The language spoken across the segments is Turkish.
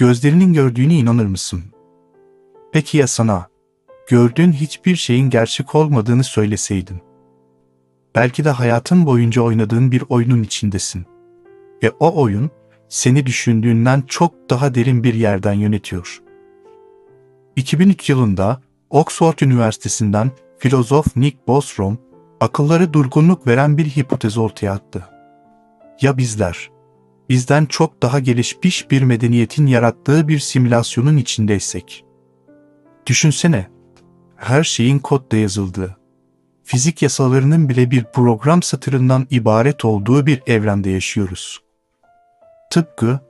gözlerinin gördüğüne inanır mısın? Peki ya sana, gördüğün hiçbir şeyin gerçek olmadığını söyleseydim? Belki de hayatın boyunca oynadığın bir oyunun içindesin. Ve o oyun seni düşündüğünden çok daha derin bir yerden yönetiyor. 2003 yılında Oxford Üniversitesi'nden filozof Nick Bostrom, akıllara durgunluk veren bir hipotez ortaya attı. Ya bizler, bizden çok daha gelişmiş bir medeniyetin yarattığı bir simülasyonun içindeysek? Düşünsene, her şeyin kodda yazıldığı, fizik yasalarının bile bir program satırından ibaret olduğu bir evrende yaşıyoruz. Tıpkı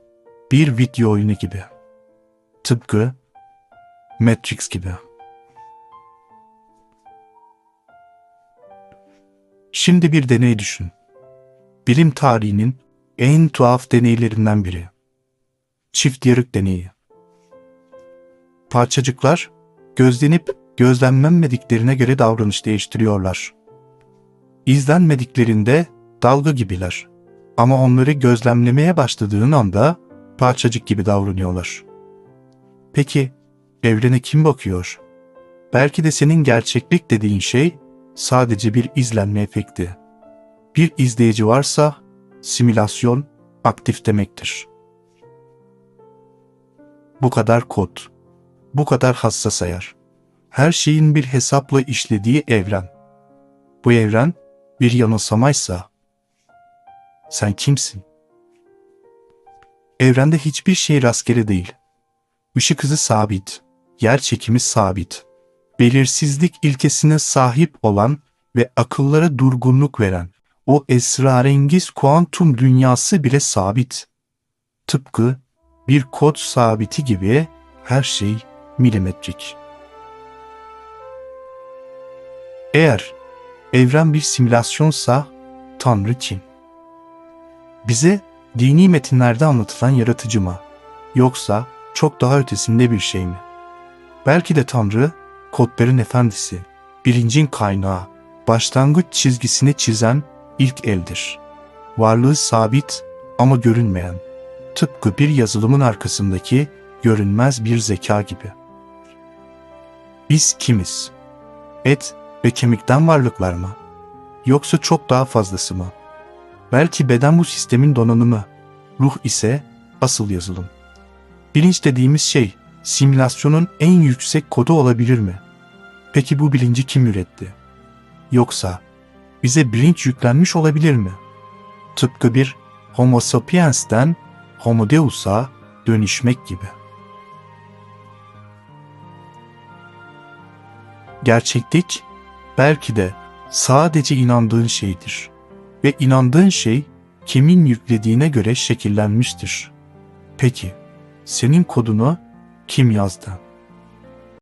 bir video oyunu gibi. Tıpkı Matrix gibi. Şimdi bir deney düşün. Bilim tarihinin en tuhaf deneylerinden biri. Çift yarık deneyi. Parçacıklar gözlenip gözlenmemediklerine göre davranış değiştiriyorlar. İzlenmediklerinde dalga gibiler. Ama onları gözlemlemeye başladığın anda parçacık gibi davranıyorlar. Peki evrene kim bakıyor? Belki de senin gerçeklik dediğin şey sadece bir izlenme efekti. Bir izleyici varsa simülasyon aktif demektir. Bu kadar kod, bu kadar hassas ayar. Her şeyin bir hesapla işlediği evren. Bu evren bir yanılsamaysa sen kimsin? Evrende hiçbir şey rastgele değil. Işık hızı sabit, yer çekimi sabit. Belirsizlik ilkesine sahip olan ve akıllara durgunluk veren o esrarengiz kuantum dünyası bile sabit. Tıpkı bir kod sabiti gibi her şey milimetrik. Eğer evren bir simülasyonsa Tanrı kim? Bize dini metinlerde anlatılan yaratıcı mı? Yoksa çok daha ötesinde bir şey mi? Belki de Tanrı, kodların efendisi, bilincin kaynağı, başlangıç çizgisini çizen ilk eldir. Varlığı sabit ama görünmeyen, tıpkı bir yazılımın arkasındaki görünmez bir zeka gibi. Biz kimiz? Et ve kemikten varlıklar mı? Yoksa çok daha fazlası mı? Belki beden bu sistemin donanımı, ruh ise asıl yazılım. Bilinç dediğimiz şey simülasyonun en yüksek kodu olabilir mi? Peki bu bilinci kim üretti? Yoksa bize bilinç yüklenmiş olabilir mi? Tıpkı bir Homo sapiens'ten Homo Deus'a dönüşmek gibi. Gerçeklik belki de sadece inandığın şeydir ve inandığın şey kimin yüklediğine göre şekillenmiştir. Peki, senin kodunu kim yazdı?